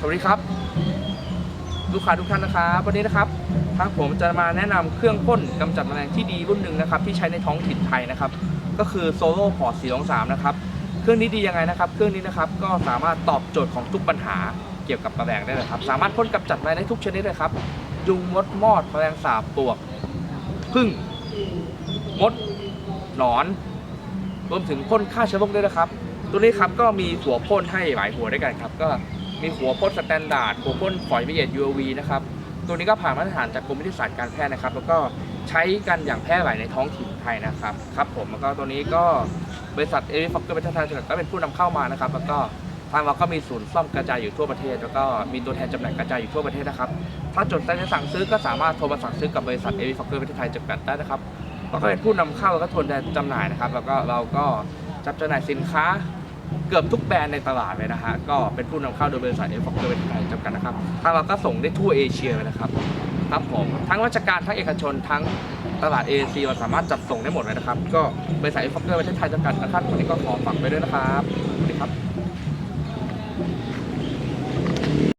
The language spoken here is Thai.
สวัสดีครับ ลูกค้าทุกท่านนะครับวันนี้นะครับทางผมจะมาแนะนำเครื่องพ่นกำจัดแมลงที่ดีรุ่นหนึ่งนะครับ ที่ใช้ในท้องถิ่นไทยนะครับ ก็คือโซโล่พอร์ต423นะครับเครื่องนี้ดียังไงนะครับ เครื่องนี้นะครับก็สามารถตอบโจทย์ของทุกปัญหาเกี่ยวกับแมลงได้เลยครับ สามารถพ่นกำจัดแมลงได้ทุกชนิดเลยครับ ยุงมดมอดแมลงสาบปลวกผึ้งมดหนอน รวมถึงพ่นฆ่าเชื้อโรคด้วยนะครับ ตัวนี้ครับก็มีหัวพ่นให้หลายหัวด้วยกันครับ ก็ มีหัวพ่นสแตนดาร์ดหัวพ่นฝอยวิเอต UV นะครับ ตัวนี้ก็ผ่านมาตรฐานจากกรมวิทยาศาสตร์การแพทย์นะครับ แล้วก็ใช้กันอย่างแพร่หลายในท้องถิ่นไทยนะครับ ครับผม แล้วก็ตัวนี้ก็บริษัทเอริฟอกเกอร์เบทไทยจำกัดก็เป็นผู้นำเข้ามานะครับ แล้วก็ทางเราก็มีศูนย์ซ่อมกระจายอยู่ทั่วประเทศ แล้วก็มีตัวแทนจำหน่ายกระจายอยู่ทั่วประเทศนะครับ ถ้าจดใจจะสั่งซื้อก็สามารถโทรมาสั่งซื้อกับบริษัทเอริฟอกเกอร์เบทไทยจำกัดได้นะครับเราก็เป็นผู้นำเข้าแล้วก็ทนแทนจำหน่ายนะครับ แล้วก็เราก็จับจำหน่ายสินค้า เกือบทุกแบรนด์ในตลาดเลยนะฮะ ก็เป็นผู้นำเข้าโดยบริษัทเอฟฟอกเกอร์เป็นไทยจำกัดนะครับ ทางเราก็ส่งได้ทั่วเอเชียเลยนะครับครับผมทั้งราชการทั้งเอกชนทั้งตลาดเอเชียเราสามารถจัดส่งได้หมดเลยนะครับ ก็บริษัทเอฟฟอกเกอร์ประเทศไทยจำกัดนะครับวันนี้ก็ขอฝากไปด้วยนะครับสวัสดีครับ